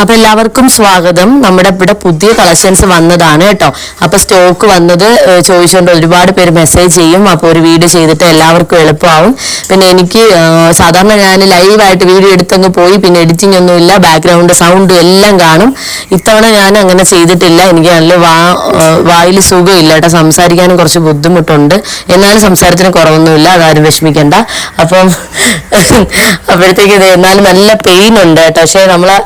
അപ്പൊ എല്ലാവർക്കും സ്വാഗതം. നമ്മുടെ ഇവിടെ പുതിയ കളക്ഷൻസ് വന്നതാണ് കേട്ടോ. അപ്പൊ സ്റ്റോക്ക് വന്നത് ചോദിച്ചുകൊണ്ട് ഒരുപാട് പേര് മെസ്സേജ് ചെയ്യും. അപ്പൊ ഒരു വീഡിയോ ചെയ്തിട്ട് എല്ലാവർക്കും എളുപ്പമാവും. പിന്നെ എനിക്ക് സാധാരണ ഞാൻ ലൈവായിട്ട് വീഡിയോ എടുത്തങ്ങ് പോയി. പിന്നെ എഡിറ്റിംഗ് ഒന്നുമില്ല ബാക്ക്ഗ്രൗണ്ട് സൗണ്ട് എല്ലാം കാണും. ഇത്തവണ ഞാൻ അങ്ങനെ ചെയ്തിട്ടില്ല. എനിക്ക് നല്ല വാ വായിൽ സുഖമില്ല കേട്ടോ. സംസാരിക്കാനും കുറച്ച് ബുദ്ധിമുട്ടുണ്ട്. എന്നാലും സംസാരത്തിന് കുറവൊന്നുമില്ല. അതാരും വിഷമിക്കണ്ട. അപ്പം അപ്പോഴത്തേക്ക് എന്നാലും നല്ല പെയിൻ ഉണ്ട് കേട്ടോ. പക്ഷേ നമ്മളെ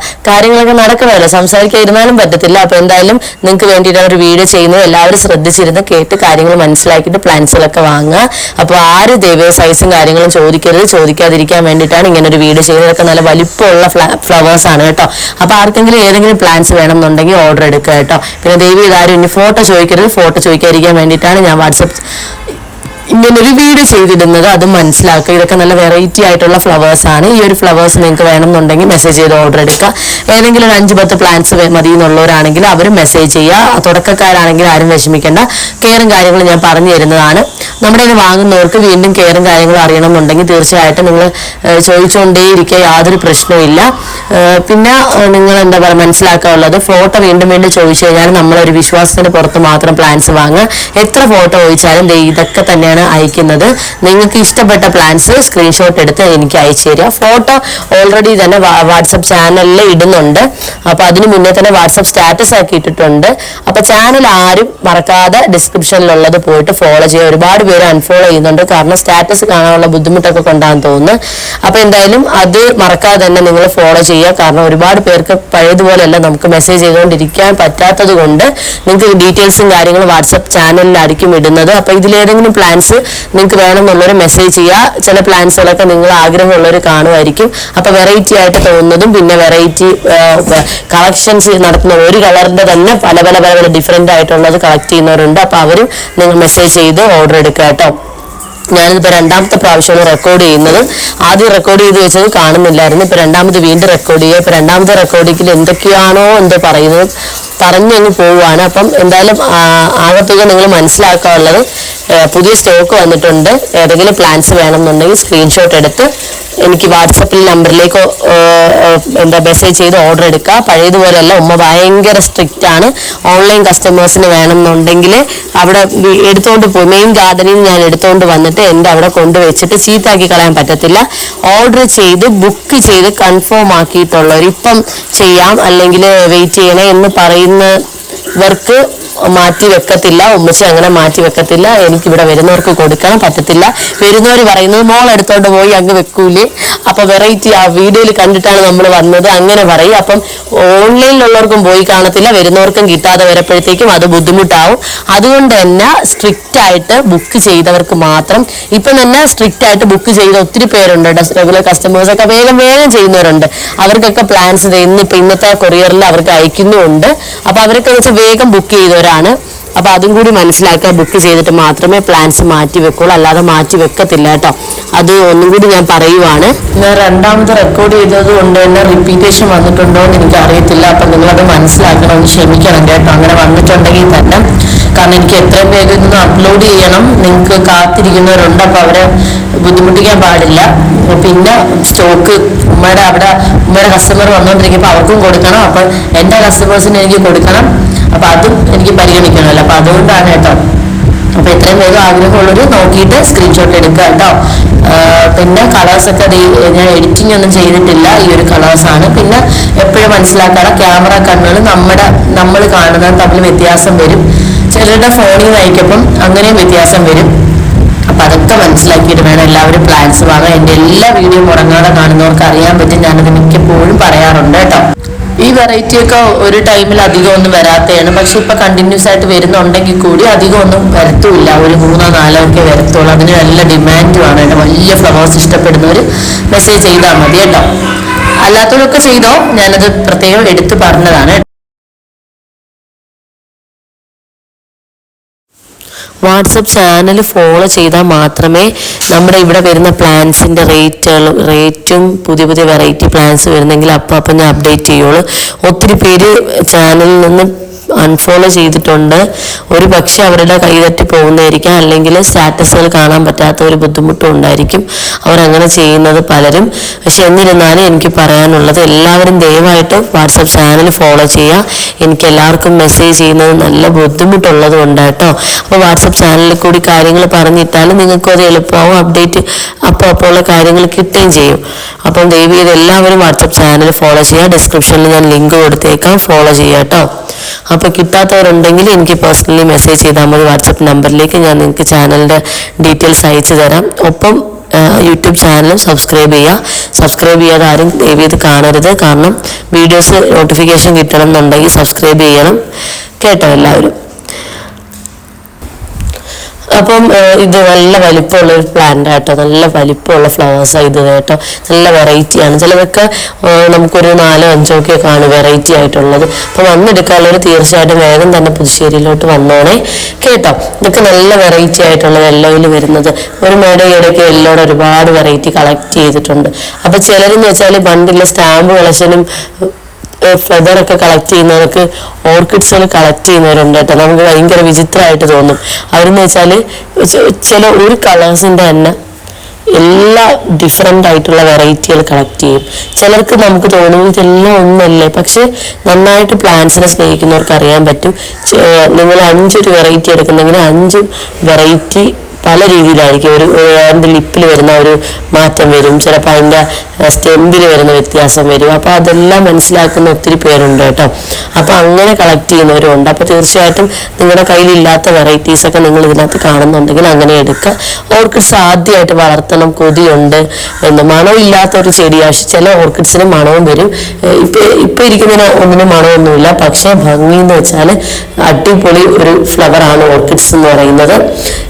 കാര്യങ്ങളൊക്കെ നടക്കണമല്ലോ. സംസാരിക്കാൻ ഇരുന്നാലും പറ്റത്തില്ല. അപ്പൊ എന്തായാലും നിങ്ങൾക്ക് വേണ്ടിയിട്ട് അവർ വീഡിയോ ചെയ്യുന്നത് എല്ലാവരും ശ്രദ്ധിച്ചിരുന്ന് കേട്ട് കാര്യങ്ങൾ മനസ്സിലാക്കിയിട്ട് പ്ലാൻസുകളൊക്കെ വാങ്ങുക. അപ്പോൾ ആര് ദേവേ സൈസും കാര്യങ്ങളും ചോദിക്കരുത്. ചോദിക്കാതിരിക്കാൻ വേണ്ടിയിട്ടാണ് ഇങ്ങനെ ഒരു വീഡിയോ ചെയ്യുന്നതൊക്കെ നല്ല വലിപ്പമുള്ള ഫ്ലവേഴ്സ് ആണ് കേട്ടോ. അപ്പൊ ആർക്കെങ്കിലും ഏതെങ്കിലും പ്ലാൻസ് വേണമെന്നുണ്ടെങ്കിൽ ഓർഡർ എടുക്കുക കേട്ടോ. പിന്നെ ദേവി ഇതാരും ഇനി ഫോട്ടോ ചോദിക്കരുത്. ഫോട്ടോ ചോദിക്കാതിരിക്കാൻ വേണ്ടിയിട്ടാണ് ഞാൻ വാട്സപ്പ് ഇങ്ങനെ ഒരു വീഡിയോ ചെയ്തിടുന്നത് അത് മനസ്സിലാക്കുക. ഇതൊക്കെ നല്ല വെറൈറ്റി ആയിട്ടുള്ള ഫ്ലവേഴ്സ് ആണ്. ഈ ഒരു ഫ്ലവേഴ്സ് നിങ്ങൾക്ക് വേണമെന്നുണ്ടെങ്കിൽ മെസ്സേജ് ചെയ്ത് ഓർഡർ എടുക്കുക. ഏതെങ്കിലും ഒരു അഞ്ച് പത്ത് പ്ലാന്റ്സ് മതി എന്നുള്ളവരാണെങ്കിൽ അവർ മെസ്സേജ് ചെയ്യുക. തുടക്കക്കാരാണെങ്കിൽ ആരും വിഷമിക്കേണ്ട. കെയറും കാര്യങ്ങളും ഞാൻ പറഞ്ഞു തരുന്നതാണ്. നമ്മുടെ ഇത് വാങ്ങുന്നവർക്ക് വീണ്ടും കെയറും കാര്യങ്ങളും അറിയണമെന്നുണ്ടെങ്കിൽ തീർച്ചയായിട്ടും നിങ്ങൾ ചോദിച്ചുകൊണ്ടേയിരിക്കുക. യാതൊരു പ്രശ്നവുമില്ല പിന്നെ നിങ്ങൾ എന്താ പറയുക മനസ്സിലാക്കാനുള്ളത് ഫോട്ടോ വീണ്ടും വീണ്ടും ചോദിച്ചു കഴിഞ്ഞാൽ നമ്മളൊരു വിശ്വാസത്തിന് പുറത്ത് മാത്രം പ്ലാന്റ്സ് വാങ്ങുക. എത്ര ഫോട്ടോ ചോദിച്ചാലും ഇതൊക്കെ തന്നെയാണ് അയക്കുന്നത്. നിങ്ങൾക്ക് ഇഷ്ടപ്പെട്ട പ്ലാൻസ് സ്ക്രീൻഷോട്ട് എടുത്ത് എനിക്ക് അയച്ചു തരിക. ഫോട്ടോ ഓൾറെഡി തന്നെ വാട്സപ്പ് ചാനലിൽ ഇടുന്നുണ്ട്. അപ്പോൾ അതിന് മുന്നേ തന്നെ വാട്സപ്പ് സ്റ്റാറ്റസ് ആക്കി ഇട്ടിട്ടുണ്ട്. അപ്പൊ ചാനൽ ആരും മറക്കാതെ ഡിസ്ക്രിപ്ഷനിലുള്ളത് പോയിട്ട് ഫോളോ ചെയ്യുക. ഒരുപാട് പേര് അൺഫോളോ ചെയ്യുന്നുണ്ട്. കാരണം സ്റ്റാറ്റസ് കാണാനുള്ള ബുദ്ധിമുട്ടൊക്കെ കൊണ്ടാന്ന് തോന്നുന്നു. അപ്പോൾ എന്തായാലും അത് മറക്കാതെ തന്നെ നിങ്ങൾ ഫോളോ ചെയ്യുക. കാരണം ഒരുപാട് പേർക്ക് പഴയതുപോലെയല്ല നമുക്ക് മെസ്സേജ് ചെയ്തുകൊണ്ടിരിക്കാൻ പറ്റാത്തത് കൊണ്ട് നിങ്ങൾക്ക് ഡീറ്റെയിൽസും കാര്യങ്ങളും വാട്സപ്പ് ചാനലിലായിരിക്കും ഇടുന്നത്. അപ്പൊ ഇതിലേതെങ്കിലും പ്ലാൻസ് നിങ്ങൾക്ക് വേണമെന്നുള്ളൊരു മെസ്സേജ് ചെയ്യുക ചില പ്ലാൻസുകളൊക്കെ നിങ്ങൾ ആഗ്രഹമുള്ളവർ കാണുമായിരിക്കും. അപ്പൊ വെറൈറ്റി ആയിട്ട് തോന്നുന്നതും പിന്നെ വെറൈറ്റി കളക്ഷൻസ് നടത്തുന്ന ഒരു കളറിന്റെ തന്നെ പല പല പല പല ഡിഫറെന്റ് ആയിട്ടുള്ളത് കളക്ട് ചെയ്യുന്നവരുണ്ട്. അപ്പൊ അവരും നിങ്ങൾ മെസ്സേജ് ചെയ്ത് ഓർഡർ എടുക്കുക കേട്ടോ. ഞാനിപ്പോൾ രണ്ടാമത്തെ പ്രാവശ്യമാണ് റെക്കോർഡ് ചെയ്യുന്നത്. ആദ്യം റെക്കോർഡ് ചെയ്ത് വെച്ചത് കാണുന്നില്ലായിരുന്നു. ഇപ്പൊ രണ്ടാമത് വീണ്ടും റെക്കോർഡ് ചെയ്യുക. ഇപ്പൊ രണ്ടാമത്തെ റെക്കോർഡിങ്ങിൽ എന്തൊക്കെയാണോ എന്തോ പറയുന്നത് പറഞ്ഞങ്ങ് പോവുകയാണ്. അപ്പം എന്തായാലും ആകത്തുക നിങ്ങൾ മനസ്സിലാക്കാനുള്ളത്. പുതിയ സ്റ്റോക്ക് വന്നിട്ടുണ്ട്. ഏതെങ്കിലും പ്ലാൻസ് വേണമെന്നുണ്ടെങ്കിൽ സ്ക്രീൻഷോട്ട് എടുത്ത് എനിക്ക് വാട്സപ്പിൽ നമ്പറിലേക്ക് എന്താ മെസ്സേജ് ചെയ്ത് ഓർഡർ എടുക്കുക. പഴയതുപോലെയല്ല ഉമ്മ ഭയങ്കര സ്ട്രിക്റ്റ് ആണ്. ഓൺലൈൻ കസ്റ്റമേഴ്സിന് വേണമെന്നുണ്ടെങ്കിൽ അവിടെ എടുത്തുകൊണ്ട് പോയി മെയിൻ ഗാർഡനിൽ ഞാൻ എടുത്തുകൊണ്ട് വന്നിട്ട് എന്റെ അവിടെ കൊണ്ടുവച്ചിട്ട് ചീത്താക്കി കളയാൻ പറ്റത്തില്ല. ഓർഡർ ചെയ്ത് ബുക്ക് ചെയ്ത് കൺഫേം ആക്കിയിട്ടുള്ളവർ ഇപ്പം ചെയ്യാം. അല്ലെങ്കിൽ വെയിറ്റ് ചെയ്യണേ എന്ന് പറയുന്നവർക്ക് മാറ്റി വെക്കത്തില്ല ഉമ്മച്ചി അങ്ങനെ മാറ്റി വെക്കത്തില്ല എനിക്ക് ഇവിടെ വരുന്നവർക്ക് കൊടുക്കണം പറ്റത്തില്ല. വരുന്നവർ പറയുന്നത് മോൾ എടുത്തോണ്ട് പോയി അങ്ങ് വെക്കൂലേ. അപ്പൊ വെറൈറ്റി ആ വീഡിയോയിൽ കണ്ടിട്ടാണ് നമ്മൾ വന്നത്. അങ്ങനെ പറയും. അപ്പം ഓൺലൈനിലുള്ളവർക്കും പോയി കാണത്തില്ല വരുന്നവർക്കും കിട്ടാതെ വരപ്പോഴത്തേക്കും അത് ബുദ്ധിമുട്ടാവും. അതുകൊണ്ട് തന്നെ സ്ട്രിക്റ്റ് ആയിട്ട് ബുക്ക് ചെയ്തവർക്ക് മാത്രം ഇപ്പൊ തന്നെ സ്ട്രിക്റ്റ് ആയിട്ട് ബുക്ക് ചെയ്ത ഒത്തിരി പേരുണ്ട് റെഗുലർ കസ്റ്റമേഴ്സ് ഒക്കെ. വേഗം വേഗം ചെയ്യുന്നവരുണ്ട്. അവർക്കൊക്കെ പ്ലാൻസ് ഇന്ന് ഇപ്പൊ ഇന്നത്തെ കൊറിയറിൽ അവർക്ക് അയക്കുന്നുമുണ്ട്. അപ്പൊ അവരൊക്കെ വെച്ചാൽ വേഗം ബുക്ക് ചെയ്തവരാണ് അപ്പൊ അതും കൂടി മനസ്സിലാക്കുക ബുക്ക് ചെയ്തിട്ട് മാത്രമേ പ്ലാൻസ് മാറ്റി വെക്കുള്ളൂ. അല്ലാതെ മാറ്റി വെക്കത്തില്ല കേട്ടോ. അത് ഒന്നും കൂടി ഞാൻ പറയുവാണ്. ഞാൻ രണ്ടാമത് റെക്കോർഡ് ചെയ്തത് കൊണ്ട് തന്നെ റിപ്പീറ്റേഷൻ വന്നിട്ടുണ്ടോ എന്ന് എനിക്ക് അറിയത്തില്ല അപ്പൊ നിങ്ങളത് മനസ്സിലാക്കണം ക്ഷമിക്കണം കേട്ടോ. അങ്ങനെ വന്നിട്ടുണ്ടെങ്കിൽ തന്നെ. കാരണം എനിക്ക് എത്രയും വേഗം ഇതൊന്ന് അപ്ലോഡ് ചെയ്യണം. നിങ്ങൾക്ക് കാത്തിരിക്കുന്നവരുണ്ട്. അപ്പൊ അവരെ ബുദ്ധിമുട്ടിക്കാൻ പാടില്ല. പിന്നെ സ്റ്റോക്ക് ഉമ്മയുടെ അവിടെ ഉമ്മയുടെ കസ്റ്റമർ വന്നുകൊണ്ടിരിക്കുമ്പോൾ അവർക്കും കൊടുക്കണം. അപ്പൊ എന്റെ കസ്റ്റമേഴ്സിന് എനിക്ക് കൊടുക്കണം. അപ്പൊ അതും എനിക്ക് പരിഗണിക്കണമല്ലോ. അപ്പൊ അതുകൊണ്ടാണ് കേട്ടോ. അപ്പൊ ഇത്രയും വേഗം ആഗ്രഹമുള്ളവർ നോക്കിയിട്ട് സ്ക്രീൻഷോട്ട് എടുക്കുക കേട്ടോ. പിന്നെ കളേഴ്സ് ഒക്കെ ഞാൻ എഡിറ്റിംഗ് ഒന്നും ചെയ്തിട്ടില്ല. ഈ ഒരു കളേഴ്സ് ആണ്. പിന്നെ എപ്പോഴും മനസ്സിലാക്കാതെ ക്യാമറ കണ്ണുകൾ നമ്മുടെ നമ്മൾ കാണുന്നത് തമ്മിൽ വ്യത്യാസം വരും. ചിലരുടെ ഫോണിൽ നയിക്കപ്പം അങ്ങനെയും വ്യത്യാസം വരും. അപ്പൊ അതൊക്കെ മനസ്സിലാക്കിയിട്ട് വേണം എല്ലാവരും പ്ലാൻസ് വാങ്ങാൻ. എന്റെ എല്ലാ വീഡിയോ മുടങ്ങാതെ കാണുന്നവർക്ക് അറിയാൻ പറ്റും. ഞാനത് മിക്കപ്പോഴും പറയാറുണ്ട് കേട്ടോ. ഈ വെറൈറ്റി ഒക്കെ ഒരു ടൈമിൽ അധികം ഒന്നും വരാത്തതാണ്. പക്ഷെ ഇപ്പൊ കണ്ടിന്യൂസ് ആയിട്ട് വരുന്നുണ്ടെങ്കിൽ കൂടി അധികം ഒന്നും വരത്തുമില്ല ഒരു മൂന്നോ നാലോ ഒക്കെ വരത്തുള്ളൂ. അതിന് നല്ല ഡിമാൻഡുമാണ് കേട്ടോ. വലിയ ഫ്ലവേഴ്സ് ഇഷ്ടപ്പെടുന്നവർ മെസ്സേജ് ചെയ്താൽ മതി കേട്ടോ. അല്ലാത്തവരൊക്കെ ചെയ്തോ? ഞാനത് പ്രത്യേകം എടുത്തു പറഞ്ഞതാണ് വാട്സപ്പ് ചാനൽ ഫോളോ ചെയ്താൽ മാത്രമേ നമ്മുടെ ഇവിടെ വരുന്ന പ്ലാൻസിന്റെ റേറ്റുകളും റേറ്റും പുതിയ പുതിയ വെറൈറ്റി പ്ലാൻസ് വരുന്നെങ്കിൽ അപ്പം അപ്പം ഞാൻ അപ്ഡേറ്റ് ചെയ്യുള്ളൂ. ഒത്തിരി പേര് ചാനലിൽ നിന്ന് അൺഫോളോ ചെയ്തിട്ടുണ്ട്. ഒരു പക്ഷെ അവരുടെ കൈതട്ടി പോകുന്നതായിരിക്കാം. അല്ലെങ്കിൽ സ്റ്റാറ്റസുകൾ കാണാൻ പറ്റാത്ത ഒരു ബുദ്ധിമുട്ടും ഉണ്ടായിരിക്കും. അവർ അങ്ങനെ ചെയ്യുന്നത് പലരും. പക്ഷെ എന്നിരുന്നാലും എനിക്ക് പറയാനുള്ളത് എല്ലാവരും ദയവായിട്ട് വാട്സപ്പ് ചാനൽ ഫോളോ ചെയ്യുക. എനിക്ക് എല്ലാവർക്കും മെസ്സേജ് ചെയ്യുന്നത് നല്ല ബുദ്ധിമുട്ടുള്ളത് കൊണ്ട് കേട്ടോ അപ്പോൾ വാട്സപ്പ് ചാനലിൽ കൂടി കാര്യങ്ങൾ പറഞ്ഞിട്ടാലും നിങ്ങൾക്കും അത് എളുപ്പമാവും. അപ്ഡേറ്റ് അപ്പോൾ അപ്പോൾ കാര്യങ്ങൾ കിട്ടുകയും ചെയ്യും. അപ്പം ദയവ് ചെയ്ത് എല്ലാവരും വാട്സപ്പ് ചാനൽ ഫോളോ ചെയ്യുക. ഡിസ്ക്രിപ്ഷനിൽ ഞാൻ ലിങ്ക് കൊടുത്തേക്കാം. ഫോളോ ചെയ്യാം കേട്ടോ അപ്പോൾ കിട്ടാത്തവരുണ്ടെങ്കിൽ എനിക്ക് പേഴ്സണലി മെസ്സേജ് ചെയ്താൽ മതി. വാട്സപ്പ് നമ്പറിലേക്ക് ഞാൻ നിങ്ങൾക്ക് ചാനലിന്റെ ഡീറ്റെയിൽസ് അയച്ചു തരാം. ഒപ്പം യൂട്യൂബ് ചാനലും സബ്സ്ക്രൈബ് ചെയ്യുക. സബ്സ്ക്രൈബ് ചെയ്യാതെ ആരും ചെയ്ത് കാണരുത്. കാരണം വീഡിയോസ് നോട്ടിഫിക്കേഷൻ കിട്ടണം എന്നുണ്ടെങ്കിൽ സബ്സ്ക്രൈബ് ചെയ്യണം. കേട്ടോ എല്ലാവരും? അപ്പം ഇത് നല്ല വലിപ്പമുള്ള ഒരു പ്ലാന്റ് ആട്ടോ. നല്ല വലിപ്പമുള്ള ഫ്ലവേഴ്സാണ് ഇത് കേട്ടോ. നല്ല വെറൈറ്റി ആണ്. ചിലതൊക്കെ നമുക്കൊരു നാലോ അഞ്ചോ ഒക്കെ കാണും വെറൈറ്റി ആയിട്ടുള്ളത്. അപ്പം വന്നെടുക്കാനുള്ളവർ തീർച്ചയായിട്ടും വേഗം തന്നെ പുതുശ്ശേരിയിലോട്ട് വന്നോണേ. കേട്ടോ ഇതൊക്കെ നല്ല വെറൈറ്റി ആയിട്ടുള്ള യെല്ലോയിൽ വരുന്നത്. ഒരു മേട ഇടയ്ക്ക് യെല്ലോയുടെ ഒരുപാട് വെറൈറ്റി കളക്ട് ചെയ്തിട്ടുണ്ട്. അപ്പം ചിലരെന്ന് വെച്ചാൽ പണ്ടുള്ള സ്റ്റാമ്പ് കളക്ഷനും ഫെദർ ഒക്കെ കളക്ട് ചെയ്യുന്നവർക്ക് ഓർക്കിഡ്സുകൾ കളക്ട് ചെയ്യുന്നവരുണ്ട് കേട്ടോ. നമുക്ക് ഭയങ്കര വിചിത്രമായിട്ട് തോന്നും. അവരെന്ന് വെച്ചാൽ ചില ഒരു കളേഴ്സിന്റെ തന്നെ എല്ലാ ഡിഫറെന്റ് ആയിട്ടുള്ള വെറൈറ്റികൾ കളക്ട് ചെയ്യും. ചിലർക്ക് നമുക്ക് തോന്നും ഇതെല്ലാം ഒന്നല്ലേ? പക്ഷെ നന്നായിട്ട് പ്ലാന്റ്സിനെ സ്നേഹിക്കുന്നവർക്ക് അറിയാൻ പറ്റും. നിങ്ങൾ അഞ്ചൊരു വെറൈറ്റി എടുക്കുന്നെങ്കിൽ അഞ്ചും വെറൈറ്റി പല രീതിയിലായിരിക്കും. ഒരു അതിന്റെ ലിപ്പിൽ വരുന്ന ഒരു മാറ്റം വരും. ചിലപ്പോൾ അതിന്റെ സ്റ്റെമ്പിൽ വരുന്ന വ്യത്യാസം വരും. അപ്പോൾ അതെല്ലാം മനസ്സിലാക്കുന്ന ഒത്തിരി പേരുണ്ട് കേട്ടോ. അപ്പോൾ അങ്ങനെ കളക്ട് ചെയ്യുന്നവരുണ്ട് അപ്പോൾ തീർച്ചയായിട്ടും നിങ്ങളുടെ കയ്യിലില്ലാത്ത വെറൈറ്റീസൊക്കെ നിങ്ങൾ ഇതിനകത്ത് കാണുന്നുണ്ടെങ്കിൽ അങ്ങനെ എടുക്കുക. ഓർക്കിഡ്സ് ആദ്യമായിട്ട് വളർത്തണം. കൊതിയുണ്ട് എന്ന്. മണമില്ലാത്ത ഒരു ചെടിയാ ചില ഓർക്കിഡ്സിന് മണവും വരും. ഇപ്പം ഇപ്പം ഇരിക്കുന്നതിന് ഒന്നിനും മണമൊന്നുമില്ല. പക്ഷേ ഭംഗി എന്ന് വെച്ചാൽ അടിപൊളി ഒരു ഫ്ലവറാണ് ഓർക്കിഡ്സ് എന്ന് പറയുന്നത്.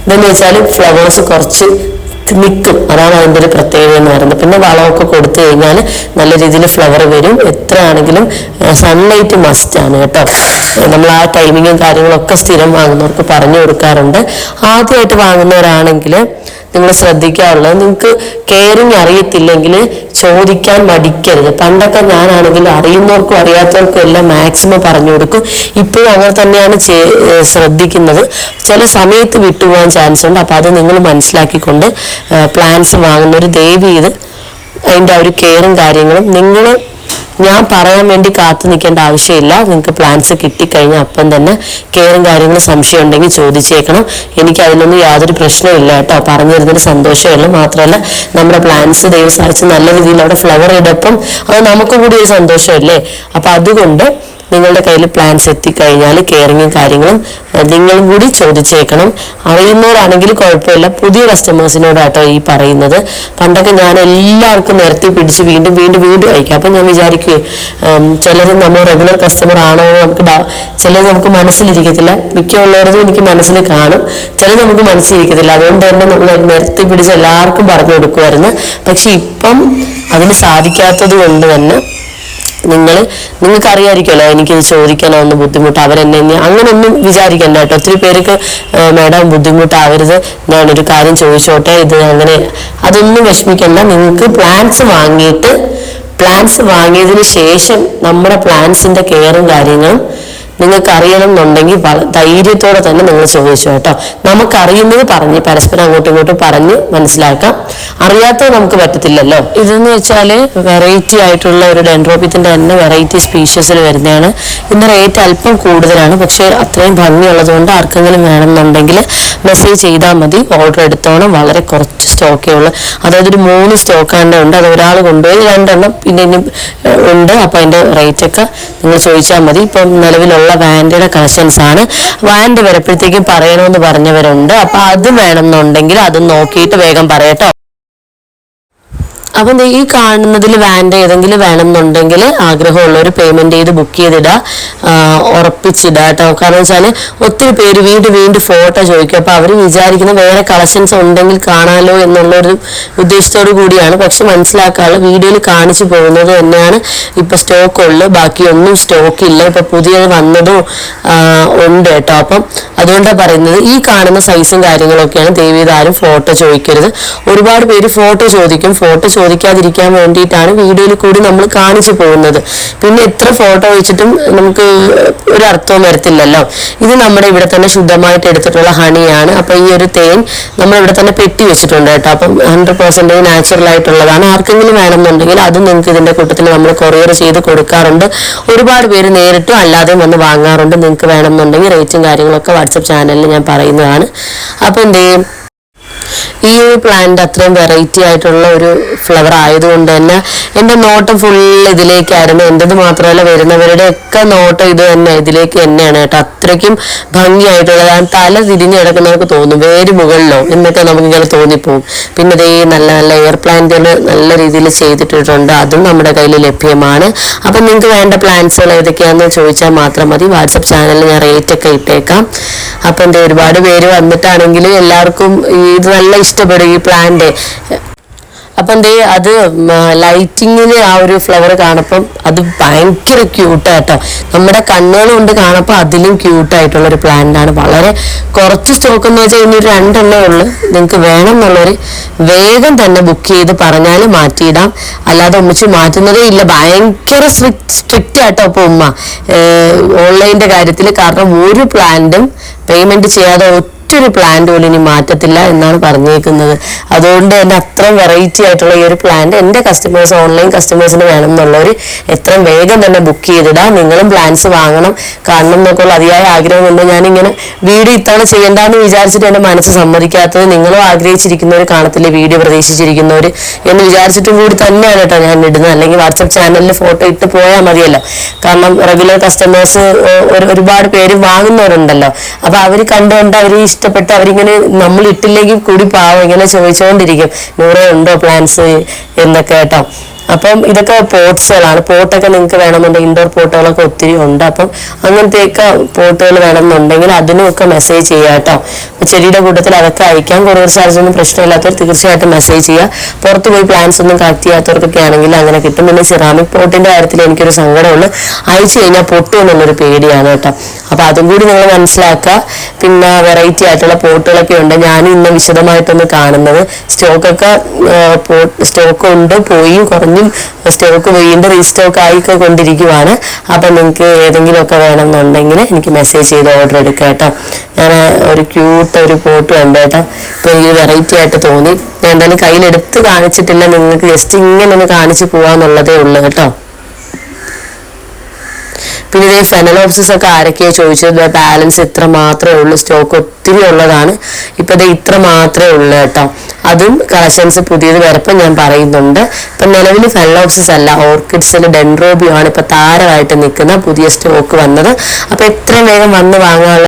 ഇതെന്ന് വെച്ചാൽ ഫ്ലവേഴ്സ് കുറച്ച് നിൽക്കും അതാണ് അതിന്റെ ഒരു പ്രത്യേകത എന്ന് പറയുന്നത്. പിന്നെ വളമൊക്കെ കൊടുത്തു കഴിഞ്ഞാൽ നല്ല രീതിയിൽ ഫ്ലവർ വരും. എത്ര ആണെങ്കിലും സൺലൈറ്റ് മസ്റ്റ് ആണ് കേട്ടോ. നമ്മൾ ആ ടൈമിങ്ങും കാര്യങ്ങളൊക്കെ സ്ഥിരം വാങ്ങുന്നവർക്ക് പറഞ്ഞു കൊടുക്കാറുണ്ട്. ആദ്യമായിട്ട് വാങ്ങുന്നവരാണെങ്കിൽ നിങ്ങൾ ശ്രദ്ധിക്കാറുള്ളത് നിങ്ങൾക്ക് കെയറിങ് അറിയത്തില്ലെങ്കിൽ ചോദിക്കാൻ മടിക്കരുത്. പണ്ടൊക്കെ ഞാനാണെങ്കിൽ അറിയുന്നവർക്കും അറിയാത്തവർക്കും എല്ലാം മാക്സിമം പറഞ്ഞു കൊടുക്കും. ഇപ്പോഴും അങ്ങനെ തന്നെയാണ് ശ്രദ്ധിക്കുന്നത്. ചില സമയത്ത് വിട്ടുപോകാൻ ചാൻസ് ഉണ്ട്. അപ്പോൾ അത് നിങ്ങൾ മനസ്സിലാക്കിക്കൊണ്ട് പ്ലാൻസ് വാങ്ങുന്നവർ ദയവ് ചെയ്ത് അതിന്റെ ആ ഒരു കെയറും കാര്യങ്ങളും നിങ്ങൾ ഞാൻ പറയാൻ വേണ്ടി കാത്തു നിൽക്കേണ്ട ആവശ്യമില്ല. നിങ്ങൾക്ക് പ്ലാൻസ് കിട്ടിക്കഴിഞ്ഞാൽ അപ്പം തന്നെ കെയറും കാര്യങ്ങളും സംശയം ഉണ്ടെങ്കിൽ ചോദിച്ചേക്കണം. എനിക്ക് അതിനൊന്നും യാതൊരു പ്രശ്നമില്ല കേട്ടോ. പറഞ്ഞു തരുന്നതിന് സന്തോഷമുള്ളൂ മാത്രമല്ല നമ്മുടെ പ്ലാൻസ് ദൈവം സാധിച്ച് നല്ല രീതിയിൽ അവിടെ ഫ്ലവർ ഇടപ്പം അത് നമുക്ക് കൂടി ഒരു സന്തോഷമല്ലേ? അപ്പം അതുകൊണ്ട് നിങ്ങളുടെ കയ്യിൽ പ്ലാൻസ് എത്തിക്കഴിഞ്ഞാൽ കെയറിങ്ങും കാര്യങ്ങളും നിങ്ങളും കൂടി ചോദിച്ചേക്കണം. അറിയുന്നവരാണെങ്കിൽ കുഴപ്പമില്ല. പുതിയ കസ്റ്റമേഴ്സിനോടാട്ടോ ഈ പറയുന്നത്. പണ്ടൊക്കെ ഞാൻ എല്ലാവർക്കും നിരത്തി പിടിച്ച് വീണ്ടും വീണ്ടും വീണ്ടും അയക്കാം. അപ്പം ഞാൻ വിചാരിക്കുകയും ചിലർ നമ്മൾ റെഗുലർ കസ്റ്റമർ ആണോ നമുക്ക് ചിലത് നമുക്ക് മനസ്സിലിരിക്കത്തില്ല. മിക്കുള്ളവരതും എനിക്ക് മനസ്സിൽ കാണും. ചിലത് നമുക്ക് മനസ്സിലിരിക്കത്തില്ല. അതുകൊണ്ട് തന്നെ നമ്മൾ നിരത്തി പിടിച്ച് എല്ലാവർക്കും പറഞ്ഞു കൊടുക്കുമായിരുന്നു. പക്ഷെ ഇപ്പം അതിന് സാധിക്കാത്തത് കൊണ്ട് തന്നെ നിങ്ങൾ നിങ്ങൾക്ക് അറിയാമായിരിക്കുമല്ലോ എനിക്കിത് ചോദിക്കാനൊന്ന് ബുദ്ധിമുട്ട് അവരെന്നെ ഇനി അങ്ങനെയൊന്നും വിചാരിക്കണ്ട കേട്ടോ. ഒത്തിരി പേർക്ക് മാഡം ബുദ്ധിമുട്ടാവരുത് ഞാനൊരു കാര്യം ചോദിച്ചോട്ടെ. ഇത് അങ്ങനെ അതൊന്നും വിഷമിക്കണ്ട. നിങ്ങൾക്ക് പ്ലാൻസ് വാങ്ങിയിട്ട് പ്ലാൻസ് വാങ്ങിയതിന് ശേഷം നമ്മുടെ പ്ലാൻസിന്റെ കെയറും കാര്യങ്ങളും നിങ്ങൾക്ക് അറിയണം എന്നുണ്ടെങ്കിൽ ധൈര്യത്തോടെ തന്നെ നിങ്ങൾ ചോദിച്ചു കേട്ടോ. നമുക്കറിയുന്നത് പറഞ്ഞ് പരസ്പരം അങ്ങോട്ടും ഇങ്ങോട്ടും പറഞ്ഞ് മനസ്സിലാക്കാം. അറിയാത്തത് നമുക്ക് പറ്റത്തില്ലല്ലോ. ഇതെന്ന് വെച്ചാൽ വെറൈറ്റി ആയിട്ടുള്ള ഒരു ഡെൻഡ്രോപ്പിത്തിന്റെ തന്നെ വെറൈറ്റി സ്പീഷീസിൽ വരുന്നതാണ്. ഇതിന്റെ റേറ്റ് അല്പം കൂടുതലാണ്. പക്ഷേ അത്രയും ഭംഗിയുള്ളത് കൊണ്ട് ആർക്കെങ്കിലും വേണമെന്നുണ്ടെങ്കിൽ മെസ്സേജ് ചെയ്താൽ മതി. ഓർഡർ എടുത്തോണം. വളരെ കുറച്ച് സ്റ്റോക്കേ ഉള്ളൂ. അതായത് ഒരു മൂന്ന് സ്റ്റോക്കാണ്ട് ഉണ്ട്. അത് ഒരാൾ കൊണ്ടുപോയി രണ്ടെണ്ണം പിന്നെ ഉണ്ട്. അപ്പൊ അതിന്റെ റേറ്റ് ഒക്കെ നിങ്ങൾ ചോദിച്ചാൽ മതി. ഇപ്പം നിലവിലുള്ള വാൻഡയുടെ കളക്ഷൻസ് ആണ്. വാൻഡ് വരപ്പോഴത്തേക്കും പറയണമെന്ന് പറഞ്ഞവരുണ്ട്. അപ്പൊ അത് വേണമെന്നുണ്ടെങ്കിൽ അത് നോക്കിയിട്ട് വേഗം പറയട്ടോ. അപ്പം ഈ കാണുന്നതിൽ വേണ്ട ഏതെങ്കിലും വേണം എന്നുണ്ടെങ്കിൽ ആഗ്രഹമുള്ളവർ പേയ്മെന്റ് ചെയ്ത് ബുക്ക് ചെയ്തിടുക ഉറപ്പിച്ചിടുക കേട്ടോ. കാരണം വെച്ചാൽ ഒത്തിരി പേര് വീണ്ടും വീണ്ടും ഫോട്ടോ ചോദിക്കും. അപ്പോൾ അവർ വിചാരിക്കുന്ന വേറെ കളക്ഷൻസ് ഉണ്ടെങ്കിൽ കാണാലോ എന്നുള്ളൊരു ഉദ്ദേശത്തോടു കൂടിയാണ്. പക്ഷെ മനസ്സിലാക്കാതെ വീഡിയോയിൽ കാണിച്ചു പോകുന്നത് തന്നെയാണ് ഇപ്പൊ സ്റ്റോക്ക് ഉള്ളു. ബാക്കിയൊന്നും സ്റ്റോക്ക് ഇല്ല. ഇപ്പൊ പുതിയത് വന്നതോ ഉണ്ട് കേട്ടോ. അപ്പം അതുകൊണ്ടാണ് പറയുന്നത് ഈ കാണുന്ന സൈസും കാര്യങ്ങളൊക്കെയാണ് ദേവീതാരും ഫോട്ടോ ചോദിക്കരുത്. ഒരുപാട് പേര് ഫോട്ടോ ചോദിക്കും. ഫോട്ടോ ചോദിക്കാതിരിക്കാൻ വേണ്ടിയിട്ടാണ് വീഡിയോയിൽ കൂടി നമ്മൾ കാണിച്ചു പോകുന്നത്. പിന്നെ എത്ര ഫോട്ടോ വെച്ചിട്ടും നമുക്ക് ഒരു അർത്ഥവും വരത്തില്ലല്ലോ. ഇത് നമ്മുടെ ഇവിടെ തന്നെ ശുദ്ധമായിട്ട് എടുത്തിട്ടുള്ള ഹണിയാണ്. അപ്പൊ ഈ ഒരു തേൻ നമ്മൾ ഇവിടെ തന്നെ പെട്ടി വെച്ചിട്ടുണ്ട് കേട്ടോ. അപ്പം ഹൺഡ്രഡ് പെർസെന്റേജ് നാച്ചുറൽ ആയിട്ടുള്ളതാണ്. ആർക്കെങ്കിലും വേണമെന്നുണ്ടെങ്കിൽ അത് നിങ്ങൾക്ക് ഇതിന്റെ കൂട്ടത്തിൽ നമ്മൾ കൊറിയർ ചെയ്ത് കൊടുക്കാറുണ്ട്. ഒരുപാട് പേര് നേരിട്ടും അല്ലാതെയും വന്ന് വാങ്ങാറുണ്ട്. നിങ്ങൾക്ക് വേണമെന്നുണ്ടെങ്കിൽ റേറ്റും കാര്യങ്ങളൊക്കെ വാട്സപ്പ് ചാനലിൽ ഞാൻ പറയുന്നതാണ്. അപ്പൊ എന്ത് ചെയ്യും? ഈ ഒരു പ്ലാന്റ് അത്രയും വെറൈറ്റി ആയിട്ടുള്ള ഒരു ഫ്ലവർ ആയതുകൊണ്ട് തന്നെ എന്റെ നോട്ടം ഫുൾ ഇതിലേക്കായിരുന്നു. എന്റെത് മാത്രമല്ല വരുന്നവരുടെ ഒക്കെ നോട്ടം ഇത് തന്നെ ഇതിലേക്ക് തന്നെയാണ് കേട്ടോ. അത്രയ്ക്കും ഭംഗിയായിട്ടുള്ളത്. ആ തല തിരിഞ്ഞ് കിടക്കുന്നവർക്ക് തോന്നും. വേര് മുകളിലോ എന്നൊക്കെ നമുക്ക് ഇങ്ങനെ തോന്നിപ്പോവും. പിന്നെ ഇതേ നല്ല നല്ല എയർ പ്ലാന്റുകൾ നല്ല രീതിയിൽ ചെയ്തിട്ടിട്ടുണ്ട്. അതും നമ്മുടെ കയ്യിൽ ലഭ്യമാണ്. അപ്പം നിങ്ങൾക്ക് വേണ്ട പ്ലാന്റ്സുകൾ ഏതൊക്കെയാണെന്ന് ചോദിച്ചാൽ മാത്രം മതി. വാട്സപ്പ് ചാനലിൽ ഞാൻ റേറ്റ് ഒക്കെ ഇട്ടേക്കാം. അപ്പം എന്താ ഒരുപാട് പേര് വന്നിട്ടാണെങ്കിൽ എല്ലാവർക്കും ഇത് നല്ല ഇഷ്ടപ്പെടും ഈ പ്ലാന്റ് അപ്പൊ എന്തേ അത് ലൈറ്റിങ്ങിന് ആ ഒരു ഫ്ലവർ കാണപ്പം അത് ഭയങ്കര ക്യൂട്ടാട്ടോ നമ്മുടെ കണ്ണുകൾ കൊണ്ട് കാണപ്പോൾ അതിലും ക്യൂട്ടായിട്ടുള്ള ഒരു പ്ലാന്റ് ആണ്. വളരെ കുറച്ച് സ്റ്റോക്ക് എന്ന് വെച്ചാൽ ഇനി രണ്ടെണ്ണേ ഉള്ളൂ. നിങ്ങൾക്ക് വേണം എന്നുള്ളവർ വേഗം തന്നെ ബുക്ക് ചെയ്ത് പറഞ്ഞാൽ മാറ്റിയിടാം. അല്ലാതെ ഒന്നിച്ച് മാറ്റുന്നതേ ഇല്ല. ഭയങ്കര സ്ട്രിക്റ്റ് ആട്ടോ ഇപ്പോൾ ഉമ്മ. ഓൺലൈന്റെ കാര്യത്തിൽ കാരണം ഒരു പ്ലാന്റും പേയ്മെന്റ് ചെയ്യാതെ ഒറ്റൊരു പ്ലാന്റ് പോലും ഇനി മാറ്റത്തില്ല എന്നാണ് പറഞ്ഞേക്കുന്നത്. അതുകൊണ്ട് തന്നെ അത്രയും വെറൈറ്റി ആയിട്ടുള്ള ഈ ഒരു പ്ലാന്റ് എന്റെ കസ്റ്റമേഴ്സ് ഓൺലൈൻ കസ്റ്റമേഴ്സിന് വേണം എന്നുള്ളവർ എത്രയും വേഗം തന്നെ ബുക്ക് ചെയ്തിടാം. നിങ്ങളും പ്ലാന്റ്സ് വാങ്ങണം. കാണണം എന്നൊക്കെയുള്ള അതിയായ ആഗ്രഹമുണ്ട് ഞാനിങ്ങനെ വീഡിയോ ഇത്തവണ ചെയ്യേണ്ടെന്ന് വിചാരിച്ചിട്ട് എന്റെ മനസ്സ് സമ്മതിക്കാത്തത് നിങ്ങളും ആഗ്രഹിച്ചിരിക്കുന്നവർ കാണത്തില്ല വീഡിയോ പ്രതീക്ഷിച്ചിരിക്കുന്നവർ എന്ന് വിചാരിച്ചിട്ടും കൂടി തന്നെയാണ് കേട്ടോ ഞാൻ ഇടുന്നത്. അല്ലെങ്കിൽ വാട്സപ്പ് ചാനലിൽ ഫോട്ടോ ഇട്ട് പോയാൽ മതിയല്ലോ. കാരണം റെഗുലർ കസ്റ്റമേഴ്സ് ഒരുപാട് പേര് വാങ്ങുന്നവരുണ്ടല്ലോ. അപ്പൊ അവർ കണ്ടുകൊണ്ട് അവർ ഇഷ്ടപ്പെട്ട് അവരിങ്ങനെ നമ്മൾ ഇട്ടില്ലെങ്കിൽ കൂടി പാവം ഇങ്ങനെ ചോദിച്ചുകൊണ്ടിരിക്കും നൂറേ ഉണ്ടോ പ്ലാൻസ് എന്നൊക്കെ കേട്ടോ. അപ്പം ഇതൊക്കെ പോട്ട്സുകളാണ്. പോട്ടൊക്കെ നിങ്ങൾക്ക് വേണമെന്നുണ്ടെങ്കിൽ ഇൻഡോർ പോട്ടുകളൊക്കെ ഒത്തിരി ഉണ്ട്. അപ്പം അങ്ങനത്തെയൊക്കെ പോട്ടുകൾ വേണമെന്നുണ്ടെങ്കിൽ അതിനുമൊക്കെ മെസ്സേജ് ചെയ്യുക കേട്ടോ. ചെടിയുടെ കൂട്ടത്തിൽ അതൊക്കെ അയക്കാം കൊറിയർ ചാർജ് ഒന്നും പ്രശ്നമില്ലാത്തവർ തീർച്ചയായിട്ടും മെസ്സേജ് ചെയ്യുക. പുറത്ത് പോയി പ്ലാൻസ് ഒന്നും കളക്ട് ചെയ്യാത്തവർക്കൊക്കെ ആണെങ്കിൽ അങ്ങനെ കിട്ടും. പിന്നെ സിറാമിക് പോട്ടിന്റെ കാര്യത്തിൽ എനിക്കൊരു സങ്കടമുള്ളൂ അയച്ചു കഴിഞ്ഞാൽ പൊട്ടും എന്നുള്ളൊരു പേടിയാണ് കേട്ടോ. അപ്പൊ അതും കൂടി നിങ്ങൾ മനസ്സിലാക്കുക. പിന്നെ വെറൈറ്റി ആയിട്ടുള്ള പോട്ടുകളൊക്കെ ഉണ്ട്. ഞാൻ ഇന്ന് വിശദമായിട്ടൊന്ന് കാണുന്നത്. സ്റ്റോക്കൊക്കെ സ്റ്റോക്ക് ഉണ്ട്. പോയി കുറഞ്ഞും സ്റ്റോക്ക് വീണ്ടും റീസ്റ്റോക്ക് ആയിക്കെ കൊണ്ടിരിക്കുവാണ്. അപ്പൊ നിങ്ങൾക്ക് ഏതെങ്കിലുമൊക്കെ വേണമെന്നുണ്ടെങ്കിൽ എനിക്ക് മെസ്സേജ് ചെയ്ത് ഓർഡർ എടുക്കാം കേട്ടോ. ഞാൻ ഒരു ക്യൂട്ട് ഒരു പോട്ട് കണ്ടു കേട്ടോ. അപ്പൊ എനിക്ക് വെറൈറ്റി ആയിട്ട് തോന്നി. ഞാൻ എന്തായാലും കയ്യിലെടുത്ത് കാണിച്ചിട്ടില്ല. നിങ്ങൾക്ക് ജസ്റ്റ് ഇങ്ങനെ ഒന്ന് കാണിച്ചു പോവാന്നുള്ളതേ ഉള്ളൂ കേട്ടോ. പിന്നെ ഇതേ ഫെനലോപ്സിസ് ഒക്കെ ആരൊക്കെയോ ചോദിച്ചത്? ബാലൻസ് ഇത്ര മാത്രമേ ഉള്ളൂ സ്റ്റോക്ക് ഒത്തിരി ഉള്ളതാണ്. ഇപ്പൊ ഇത് ഇത്ര മാത്രമേ ഉള്ളൂ കേട്ടോ. അതും കളക്ഷൻസ് പുതിയത് വരപ്പം ഞാൻ പറയുന്നുണ്ട്. ഇപ്പൊ നിലവിൽ ഫെനലോപ്സിസ് അല്ല ഓർക്കിഡ്സിൽ ഡെൻഡ്രോബിയോ ആണ് ഇപ്പൊ താരമായിട്ട് നിൽക്കുന്ന പുതിയ സ്റ്റോക്ക് വന്നത്. അപ്പൊ എത്രയും വേഗം വന്ന് വാങ്ങാനുള്ള